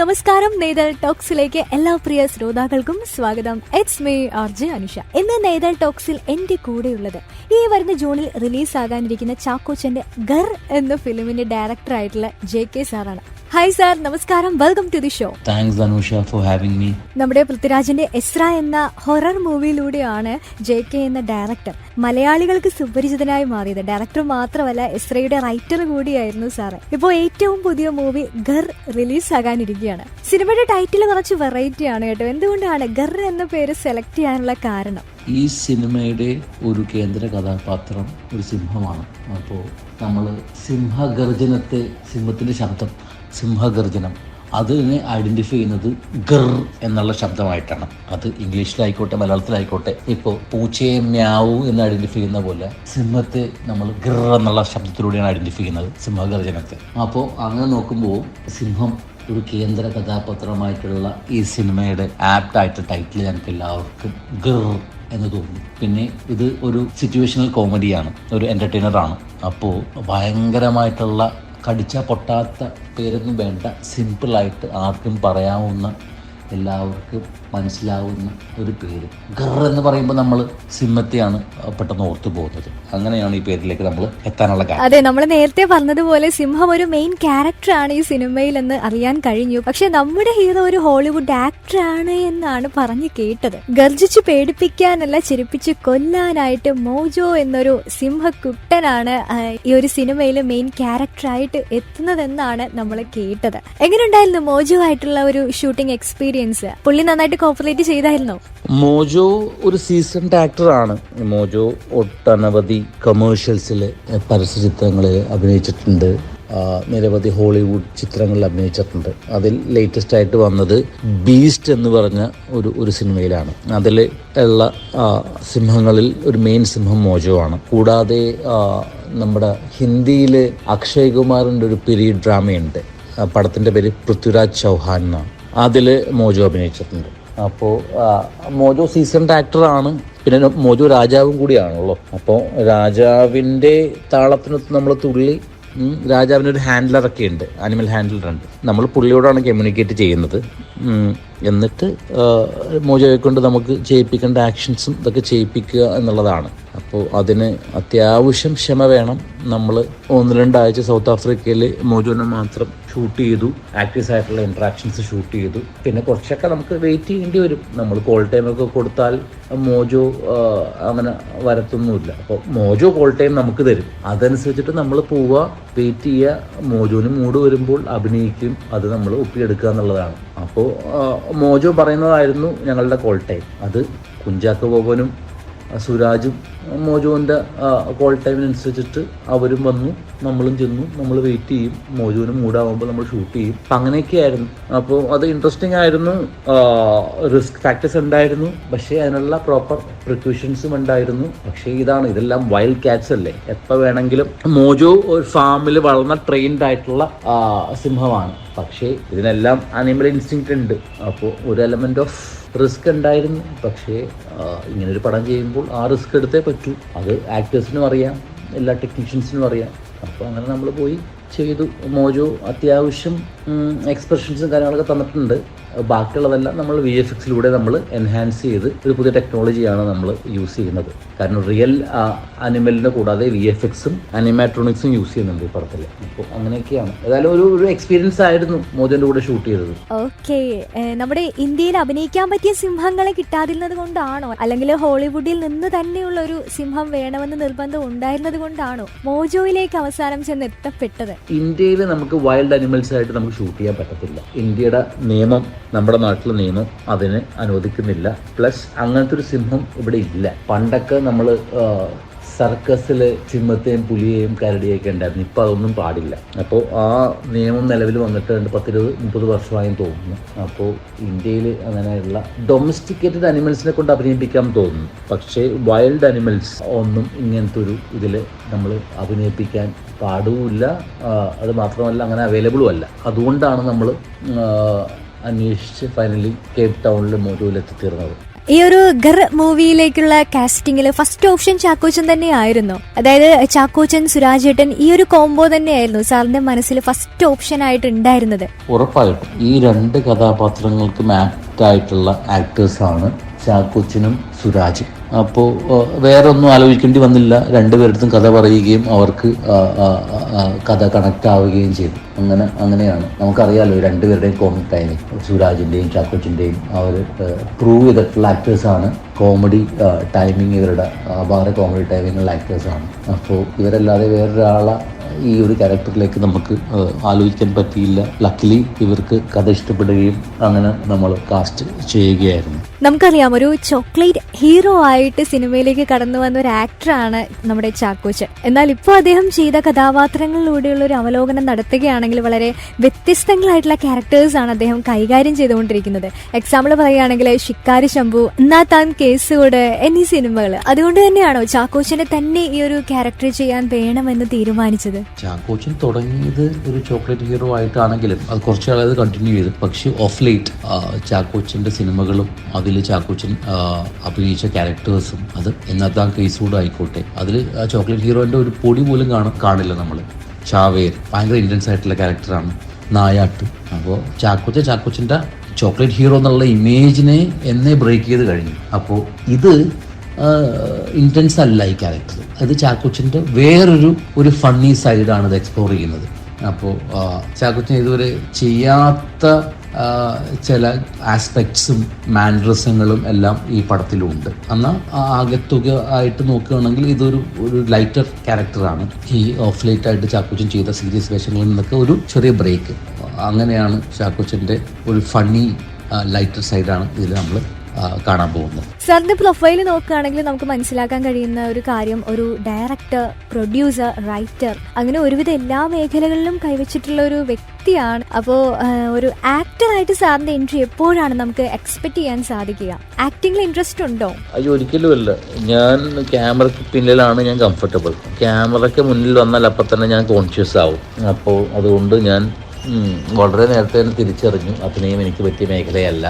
നമസ്കാരം. നേതൽ ടോക്സിലേക്ക് എല്ലാ പ്രിയ ശ്രോതാക്കൾക്കും സ്വാഗതം. It's me R J Anusha. ഇന്ന് നേതൽ ടോക്സിൽ എന്റെ കൂടെയുള്ളത് ഈ വരുന്ന ജൂണിൽ റിലീസ് ആകാനിരിക്കുന്ന ചാക്കോച്ചന്റെ ഗർ എന്ന ഫിലിമിന്റെ ഡയറക്ടർ ആയിട്ടുള്ള ജെ കെ സാറാണ്. ഹായ് സാർ നമസ്കാരം welcome to the show thanks Anusha for having me നമ്മുടെ പൃഥ്വിരാജിന്റെ എസ്ര എന്ന ഹൊറർ മൂവിയിലൂടെയാണ് ജെ കെ എന്ന ഡയറക്ടർ മലയാളികൾക്ക് സുപരിചിതനായി മാറിയത്. ഡയറക്ടർ മാത്രമല്ല എസ്രയുടെ റൈറ്റർ കൂടിയായിരുന്നു സാറ് ഇപ്പോൾ ഏറ്റവും പുതിയ മൂവി ഗർ റിലീസ് ആകാനിരിക്കുകയാണ്. സിനിമയുടെ ടൈറ്റിൽ കുറച്ച് വെറൈറ്റി ആണ് കേട്ടോ. എന്തുകൊണ്ടാണ് ഗർ എന്ന പേര് സെലക്ട് ചെയ്യാനുള്ള കാരണം? ഈ സിനിമയുടെ ഒരു കേന്ദ്ര കഥാപാത്രം ഒരു സിംഹമാണ്. അപ്പോൾ നമ്മൾ സിംഹഗർജനത്തെ സിംഹത്തിന്റെ ശബ്ദം സിംഹഗർജനം. അതിനെ ഐഡന്റിഫൈ ചെയ്യുന്നത് ഗർ എന്നുള്ള ശബ്ദമായിട്ടാണ്. അത് ഇംഗ്ലീഷിലായിക്കോട്ടെ മലയാളത്തിലായിക്കോട്ടെ ഇപ്പോൾ പൂച്ചയെ മ്യാവു എന്ന് ഐഡന്റിഫൈ ചെയ്യുന്ന പോലെ സിംഹത്തെ നമ്മൾ ഗർ എന്നുള്ള ശബ്ദത്തിലൂടെയാണ് ഐഡന്റിഫൈ ചെയ്യുന്നത് സിംഹഗർജനത്തെ. അപ്പോൾ അങ്ങനെ നോക്കുമ്പോൾ സിംഹം ഒരു കേന്ദ്ര കഥാപാത്രമായിട്ടുള്ള ഈ സിനിമയുടെ ആപ്റ്റായിട്ട് ടൈറ്റിൽ ഞങ്ങൾക്ക് എല്ലാവർക്കും ഗർ എന്ന് തോന്നി പിന്നെ ഇത് ഒരു സിറ്റുവേഷണൽ കോമഡിയാണ് ഒരു എന്റർടൈനറാണ് അപ്പോൾ ഭയങ്കരമായിട്ടുള്ള കടിച്ചാൽ പൊട്ടാത്ത പേരൊന്നും വേണ്ട. സിമ്പിളായിട്ട് ആർക്കും പറയാവുന്ന എല്ലാവർക്കും മനസ്സിലാവുന്ന ഒരു പേര്. ഗർ എന്ന് പറയുമ്പോൾ നമ്മൾ സിംഹത്തെയാണ് പെട്ടെന്ന് ഓർത്തു പോകുന്നത്. അങ്ങനെയാണ് ഈ പേരിലേക്ക് നമ്മൾ എത്താനുള്ള കാര്യം അതെ നമ്മൾ നേരത്തെ പറഞ്ഞതുപോലെ സിംഹം ഒരു മെയിൻ ക്യാരക്ടർ ആണ് ഈ സിനിമയിൽ എന്ന് അറിയാൻ കഴിഞ്ഞു. പക്ഷെ നമ്മുടെ ഹീറോ ഒരു ഹോളിവുഡ് ആക്ടർ ആണ് എന്നാണ് പറഞ്ഞു കേട്ടത്. ഗർജിച്ച് പേടിപ്പിക്കാനല്ല ചിരിപ്പിച്ച് കൊല്ലാനായിട്ട് മോജോ എന്നൊരു സിംഹക്കുട്ടനാണ് ഈ ഒരു സിനിമയിൽ മെയിൻ ക്യാരക്ടറായിട്ട് എത്തുന്നതെന്നാണ് നമ്മൾ കേട്ടത്. എങ്ങനെയുണ്ടായിരുന്നു മോജോ ആയിട്ടുള്ള ഒരു ഷൂട്ടിംഗ് എക്സ്പീരിയൻസ് പുള്ളി നന്നായിട്ട് കോപ്പറേറ്റ് ചെയ്തായിരുന്നു. മോജോ ഒരു സീസൺ സീസൺഡ് ആണ്. മോജോ ഒട്ടനവധി കമേഴ്ഷ്യൽസിൽ പരസ്യ ചിത്രങ്ങളിൽ അഭിനയിച്ചിട്ടുണ്ട്. നിരവധി ഹോളിവുഡ് ചിത്രങ്ങളിൽ അഭിനയിച്ചിട്ടുണ്ട്. അതിൽ ലേറ്റസ്റ്റ് ആയിട്ട് വന്നത് ബീസ്റ്റ് എന്ന് പറഞ്ഞ ഒരു ഒരു സിനിമയിലാണ്. അതിൽ ഉള്ള സിംഹങ്ങളിൽ ഒരു മെയിൻ സിംഹം മോജോ ആണ്. കൂടാതെ നമ്മുടെ ഹിന്ദിയിൽ അക്ഷയ് കുമാറിന്റെ ഒരു പീരീഡ് ഡ്രാമയുണ്ട് പടത്തിന്റെ പേര് പൃഥ്വിരാജ് ചൗഹാൻ എന്നാണ്. അതിൽ മോജോ അഭിനയിച്ചിട്ടുണ്ട്. അപ്പോൾ മോജോ സീസൺഡ് ആക്ടറാണ് പിന്നെ മോജോ രാജാവും കൂടിയാണല്ലോ. അപ്പോൾ രാജാവിന്റെ താളത്തിനൊത്ത് നമ്മൾ തുള്ളി രാജാവിന്റെ ഒരു ഹാൻഡ്ലറൊക്കെ ഉണ്ട്. അനിമൽ ഹാൻഡ്ലർ നമ്മൾ പുള്ളിയോടാണ് കമ്മ്യൂണിക്കേറ്റ് ചെയ്യുന്നത്. എന്നിട്ട് മോജോയെ കൊണ്ട് നമുക്ക് ചെയ്യിപ്പിക്കേണ്ട ആക്ഷൻസും ഇതൊക്കെ ചെയ്യിപ്പിക്കുക എന്നുള്ളതാണ്. അപ്പോൾ അതിന് അത്യാവശ്യം ക്ഷമ വേണം. നമ്മൾ ഒന്ന് രണ്ടാഴ്ച സൗത്ത് ആഫ്രിക്കയിൽ മോജോനെ മാത്രം ഷൂട്ട് ചെയ്തു ആക്ട്രസ് ആയിട്ടുള്ള ഇൻട്രാക്ഷൻസ് ഷൂട്ട് ചെയ്തു. പിന്നെ കുറച്ചൊക്കെ നമുക്ക് വെയിറ്റ് ചെയ്യേണ്ടി വരും. നമ്മൾ കോൾ ടൈമൊക്കെ കൊടുത്താൽ മോജോ അങ്ങനെ വരത്തൊന്നുമില്ല. അപ്പോൾ മോജോ കോൾ ടൈം നമുക്ക് തരും. അതനുസരിച്ചിട്ട് നമ്മൾ പോവുക വെയിറ്റ് ചെയ്യുക. മോജോന് മൂഡ് വരുമ്പോൾ അഭിനയിക്കും. അത് നമ്മൾ ഒപ്പിയെടുക്കുക എന്നുള്ളതാണ്. അപ്പോൾ മോജോ പറയുന്നതായിരുന്നു ഞങ്ങളുടെ കോൾ ടൈം അത് കുഞ്ചാക്ക ബോബനും സുരാജും മോജുവിന്റെ കോൾ ടൈമിനനുസരിച്ചിട്ട് അവരും വന്നു നമ്മളും ചെന്നു നമ്മൾ വെയിറ്റ് ചെയ്യും മോജുവിന് മൂടാകുമ്പോൾ നമ്മൾ ഷൂട്ട് ചെയ്യും. അപ്പം അങ്ങനെയൊക്കെയായിരുന്നു അപ്പോൾ അത് ഇൻട്രസ്റ്റിംഗ് ആയിരുന്നു റിസ്ക് ഫാക്ടേഴ്സ് ഉണ്ടായിരുന്നു പക്ഷേ അതിനുള്ള പ്രോപ്പർ പ്രിക്യൂഷൻസും ഉണ്ടായിരുന്നു. പക്ഷേ ഇതാണ് ഇതെല്ലാം വൈൽഡ് കാറ്റ്സ് അല്ലേ? എപ്പോൾ വേണമെങ്കിലും മോജോ ഒരു ഫാമിൽ വളർന്ന ട്രെയിൻഡ് ആയിട്ടുള്ള സിംഹമാണ്. പക്ഷേ ഇതിനെല്ലാം അനിമൽ ഇൻസ്റ്റിങ്ക്റ്റ് ഉണ്ട്. അപ്പോൾ ഒരു എലമെന്റ് ഓഫ് റിസ്ക് ഉണ്ടായിരുന്നു. പക്ഷേ ഇങ്ങനൊരു പടം ചെയ്യുമ്പോൾ ആ റിസ്ക് എടുത്തേ പറ്റൂ. അത് ആക്ടേഴ്സിനും അറിയാം എല്ലാ ടെക്നീഷ്യൻസിനും അറിയാം. അപ്പോൾ അങ്ങനെ നമ്മൾ പോയി ചെയ്തു. മോജോ അത്യാവശ്യം എക്സ്പ്രഷൻസും കാര്യങ്ങളൊക്കെ തന്നിട്ടുണ്ട്. ബാക്കിയുള്ളതെല്ലാം നമ്മൾ വി എഫ് എക്സിലൂടെ നമ്മൾ എൻഹാൻസ് ചെയ്ത് ഒരു പുതിയ ടെക്നോളജിയാണ് നമ്മൾ യൂസ് ചെയ്യുന്നത്. കാരണം റിയൽ അനിമലിനെ കൂടാതെ വി എഫ് എക്സും അനിമാട്രോണിക്സും യൂസ് ചെയ്യുന്നുണ്ട് ഈ പടത്തിൽ അപ്പോൾ അങ്ങനെയൊക്കെയാണ്. ഏതായാലും ഒരു ഒരു എക്സ്പീരിയൻസ് ആയിരുന്നു മോജോന്റെ കൂടെ ഷൂട്ട് ചെയ്തത്. ഓക്കെ നമ്മുടെ ഇന്ത്യയിൽ അഭിനയിക്കാൻ പറ്റിയ സിംഹങ്ങളെ കിട്ടാതിരുന്നത് കൊണ്ടാണോ? അല്ലെങ്കിൽ ഹോളിവുഡിൽ നിന്ന് തന്നെയുള്ള ഒരു സിംഹം വേണമെന്ന് നിർബന്ധം ഉണ്ടായിരുന്നത് കൊണ്ടാണോ മോജോയിലേക്ക് അവസാനം ചെന്ന് എത്തപ്പെട്ടത് ഇന്ത്യയിൽ നമുക്ക് വൈൽഡ് അനിമൽസ് ആയിട്ട് നമുക്ക് ഷൂട്ട് ചെയ്യാൻ പറ്റത്തില്ല. ഇന്ത്യയുടെ നിയമം നമ്മുടെ നാട്ടിലെ നിയമം അതിന് അനുവദിക്കുന്നില്ല. പ്ലസ് അങ്ങനത്തെ ഒരു സിംഹം ഇവിടെ ഇല്ല. പണ്ടൊക്കെ നമ്മൾ സർക്കസിൽ സിംഹത്തെയും പുലിയെയും കരടിയൊക്കെ ഉണ്ടായിരുന്നു. ഇപ്പോൾ അതൊന്നും പാടില്ല. അപ്പോൾ ആ നിയമം നിലവിൽ വന്നിട്ട് രണ്ട് പത്തിരുപത് മുപ്പത് വർഷമായി തോന്നുന്നു. അപ്പോൾ ഇന്ത്യയിൽ അങ്ങനെയുള്ള ഡൊമസ്റ്റിക്കേറ്റഡ് അനിമൽസിനെ കൊണ്ട് അഭിനയിപ്പിക്കാൻ തോന്നുന്നു. പക്ഷേ വൈൽഡ് അനിമൽസ് ഒന്നും ഇങ്ങനത്തെ ഒരു ഇതിൽ നമ്മൾ അഭിനയിപ്പിക്കാൻ പാടുമില്ല. അത് മാത്രമല്ല അങ്ങനെ അവൈലബിളും അല്ല അതുകൊണ്ടാണ് നമ്മൾ അന്വേഷിച്ച് ഫൈനലി കേപ്പ് ടൗണിൽ മോജുവിൽ എത്തിത്തീർന്നത് ഈ ഒരു ഗർ മൂവിയിലേക്കുള്ള കാസ്റ്റിംഗിൽ ഫസ്റ്റ് ഓപ്ഷൻ ചാക്കോച്ചൻ തന്നെയായിരുന്നു. അതായത് ചാക്കോച്ചൻ സുരാജേട്ടൻ ഈ ഒരു കോംബോ തന്നെയായിരുന്നു സാറിന്റെ മനസ്സിൽ ഫസ്റ്റ് ഓപ്ഷൻ ആയിട്ട് ഉണ്ടായിരുന്നത് ഉറപ്പായിട്ടും. ഈ രണ്ട് കഥാപാത്രങ്ങൾക്കും ആപ്റ്റ് ആയിട്ടുള്ള ആക്ടേഴ്സാണ് ചാക്കോച്ചനും സുരാജും. അപ്പോൾ വേറെ ഒന്നും ആലോചിക്കേണ്ടി വന്നില്ല. രണ്ടുപേരുടെ കഥ പറയുകയും അവർക്ക് കഥ കണക്ട് ആവുകയും ചെയ്തു. അങ്ങനെ അങ്ങനെയാണ്. നമുക്കറിയാലോ രണ്ടുപേരുടെയും കോമിക് ടൈമിംഗ് സുരാജിന്റെയും ചാക്കോച്ചിന്റെയും അവർ പ്രൂവ് ചെയ്തിട്ടുള്ള ആക്ടേഴ്സാണ് കോമഡി ടൈമിങ് ഇവരുടെ അപാര കോമഡി ടൈമിങ്ങുള്ള ആക്ടേഴ്സാണ് അപ്പോൾ ഇവരല്ലാതെ വേറൊരാളെ ഈ ഒരു ക്യാരക്ടറിലേക്ക് നമുക്ക് ആലോചിക്കാൻ പറ്റിയില്ല. ലക്കിലി ഇവർക്ക് കഥ ഇഷ്ടപ്പെടുകയും അങ്ങനെ നമ്മൾ കാസ്റ്റ് ചെയ്യുകയായിരുന്നു. നമുക്കറിയാം ഒരു ചോക്ലേറ്റ് ഹീറോ ആയിട്ട് സിനിമയിലേക്ക് കടന്നു വന്ന ഒരു ആക്ടറാണ് നമ്മുടെ ചാക്കോച്ചൻ. എന്നാൽ ഇപ്പോൾ അദ്ദേഹം ചെയ്ത കഥാപാത്രങ്ങളിലൂടെയുള്ള ഒരു അവലോകനം നടത്തുകയാണെങ്കിൽ വളരെ വ്യത്യസ്തങ്ങളായിട്ടുള്ള ക്യാരക്ടേഴ്സ് ആണ് അദ്ദേഹം കൈകാര്യം ചെയ്തുകൊണ്ടിരിക്കുന്നത്. എക്സാമ്പിൾ പറയുകയാണെങ്കിൽ ഷിക്കാരി ശംഭു എന്നാ താൻ കേസുകൂട് എന്നീ സിനിമകൾ. അതുകൊണ്ട് തന്നെയാണോ ചാക്കോച്ചനെ തന്നെ ഈ ഒരു ക്യാരക്ടർ ചെയ്യാൻ വേണമെന്ന് തീരുമാനിച്ചത്? ചാക്കോച്ചൻ തുടങ്ങിയത് ഒരു ചോക്ലേറ്റ് ഹീറോ ആയിട്ടാണെങ്കിലും അത് കുറച്ച് നാളത് കണ്ടിന്യൂ ചെയ്തു. പക്ഷേ ഓഫ് ലേറ്റ് ചാക്കോച്ചന്റെ സിനിമകളും അതിൽ ചാക്കോച്ചൻ ആ, അഭിനയിച്ച ക്യാരക്ടേഴ്സും അത് എന്നത്തെ കേസുകൂടെ ആയിക്കോട്ടെ. അതിൽ ചോക്ലേറ്റ് ഹീറോന്റെ ഒരു പൊടി പോലും കാണും കാണില്ല നമ്മൾ ചാവേർ ഭയങ്കര ഇന്റൻസ് ആയിട്ടുള്ള ക്യാരക്ടറാണ് നായാട്ട്. അപ്പോൾ ചാക്കോച്ച ചാക്കോച്ചന്റെ ചോക്ലേറ്റ് ഹീറോ എന്നുള്ള ഇമേജിനെ എന്നെ ബ്രേക്ക് ചെയ്ത് കഴിഞ്ഞു. അപ്പോൾ ഇത് ഇന്റൻസ് അല്ല ഈ ക്യാരക്ടർ അത് ചാക്കോച്ചിന്റെ വേറൊരു ഒരു ഫണ്ണി സൈഡാണ് ഇത് എക്സ്പ്ലോർ ചെയ്യുന്നത്. അപ്പോൾ ചാക്കോച്ചൻ ഇതുവരെ ചെയ്യാത്ത ചില ആസ്പെക്ട്സും മാനറിസങ്ങളും എല്ലാം ഈ പടത്തിലുണ്ട്. എന്നാൽ ആകെത്തുക ആയിട്ട് നോക്കുകയാണെങ്കിൽ ഇതൊരു ഒരു ലൈറ്റർ ക്യാരക്ടറാണ് ഈ ഓഫ് ലൈറ്റ് ആയിട്ട് ചാക്കോച്ചൻ ചെയ്ത സീരിയസ് വേഷങ്ങളിൽ നിന്നൊക്കെ ഒരു ചെറിയ ബ്രേക്ക് അങ്ങനെയാണ് ചാക്കോച്ചന്റെ ഒരു ഫണ്ണി ലൈറ്റർ സൈഡാണ് ഇതിൽ നമ്മൾ കാണാൻ പോകുന്നത് സാറിന്റെ പ്രൊഫൈൽ നോക്കുകയാണെങ്കിൽ നമുക്ക് മനസ്സിലാക്കാൻ കഴിയുന്ന ഒരു കാര്യം ഒരു ഡയറക്ടർ പ്രൊഡ്യൂസർ റൈറ്റർ അങ്ങനെ ഒരുവിധ എല്ലാ മേഖലകളിലും കൈവച്ചിട്ടുള്ള ഒരു വ്യക്തിയാണ്. അപ്പോൾ ഒരു ആക്ടറായിട്ട് സാറിന്റെ എൻട്രി എപ്പോഴാണ് നമുക്ക് എക്സ്പെക്ട് ചെയ്യാൻ സാധിക്കുക? ആക്ടിംഗിൽ ഇൻട്രസ്റ്റ് ഉണ്ടോ? അയ്യോ ഒരിക്കലും അല്ല ഞാൻ ക്യാമറയ്ക്ക് പിന്നിലാണ് ഞാൻ കംഫർട്ടബിൾ ക്യാമറയ്ക്ക് മുന്നിൽ വന്നാൽ അപ്പം തന്നെ ഞാൻ കോൺഷ്യസ് ആവും. അപ്പോൾ അതുകൊണ്ട് ഞാൻ വളരെ നേരത്തെ തന്നെ തിരിച്ചറിഞ്ഞു. അഭിനയം എനിക്ക് പറ്റിയ മേഖലയല്ല.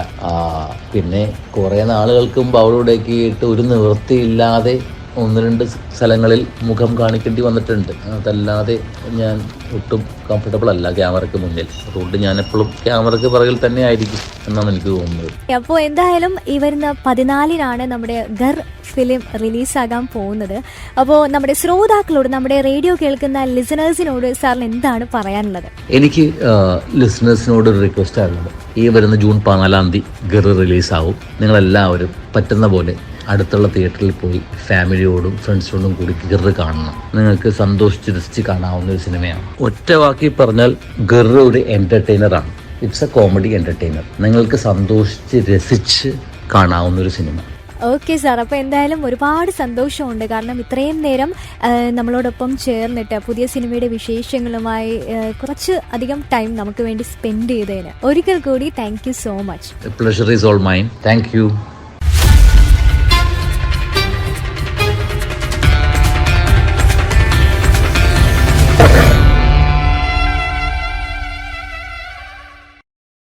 പിന്നെ കുറേ നാളുകൾക്ക് മുമ്പ് അവളോടേക്ക് ഒരു നിവൃത്തിയില്ലാതെ ഒന്ന് രണ്ട് സ്ഥലങ്ങളിൽ മുഖം കാണിക്കേണ്ടി വന്നിട്ടുണ്ട്. അതല്ലാതെ ഞാൻ ഒട്ടും കംഫർട്ടബിൾ അല്ല ക്യാമറയ്ക്ക് മുന്നിൽ. അതുകൊണ്ട് ഞാൻ എപ്പോഴും ക്യാമറയ്ക്ക് പിറകിൽ തന്നെ ആയിരിക്കും എന്നാണ് എനിക്ക് തോന്നുന്നത്. അപ്പോൾ എന്തായാലും ഈ വരുന്ന പതിനാലിനാണ് നമ്മുടെ ഗർ ഫിലിം റിലീസാകാൻ പോകുന്നത്. അപ്പോൾ നമ്മുടെ ശ്രോതാക്കളോട് നമ്മുടെ റേഡിയോ കേൾക്കുന്ന ലിസണേഴ്സിനോട് സാറിന് എന്താണ് പറയാനുള്ളത്? എനിക്ക് ലിസണേഴ്സിനോട് ഒരു റിക്വസ്റ്റ് ആണുള്ളത്. ഈ വരുന്ന ജൂൺ പതിനാലാം തീയതി ഗർ റിലീസാവും. നിങ്ങളെല്ലാവരും പറ്റുന്ന പോലെ അടുത്തുള്ള തിയേറ്ററിൽ പോയി ഫാമിലിയോടും ഫ്രണ്ട്സിനോടും കൂടി ഗറ് കാണണം. നിങ്ങൾക്ക് സന്തോഷിച്ച് രസിച്ച് കാണാവുന്ന ഒരു സിനിമയാണ്. ഒറ്റ വാക്കി പറഞ്ഞാൽ ഗറ് ഒരു എന്റർടൈനറാണ് ഇറ്റ്സ് എ കോമഡി എന്റർടൈനർ നിങ്ങൾക്ക് സന്തോഷിച്ച് രസിച്ച് കാണാവുന്ന ഒരു സിനിമ. ഓക്കെ സാർ അപ്പോൾ എന്തായാലും ഒരുപാട് സന്തോഷമുണ്ട്. കാരണം ഇത്രയും നേരം നമ്മളോടൊപ്പം ചേർന്നിട്ട് പുതിയ സിനിമയുടെ വിശേഷങ്ങളുമായി കുറച്ച് അധികം ടൈം നമുക്ക് വേണ്ടി സ്പെൻഡ് ചെയ്തതിന്. ഒരിക്കൽ കൂടി thank you so much pleasure is all mine thank